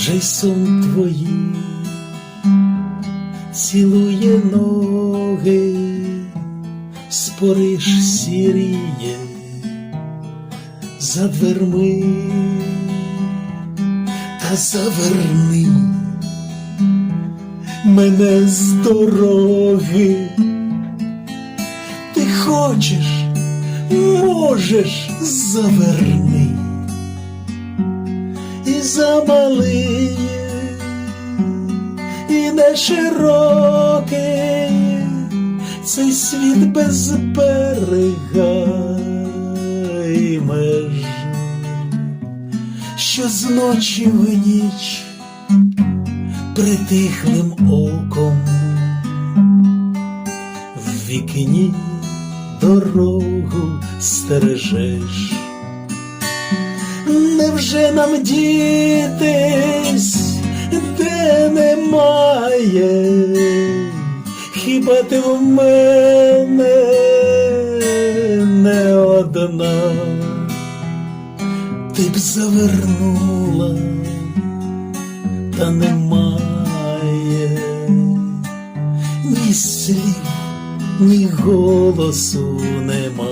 вже й сон твої. Цілує ноги, спориш сіріє за дверми, та заверни мене з дороги. Ти хочеш, можеш заверни і замалий, і не широкий цей світ без берега і меж, що з ночі в ніч притихлим оком в вікні дорогу стережеш. Невже нам дітись, де немає, хіба ти в мене не одна, ти б завернула, та немає ні слів, ні голосу нема.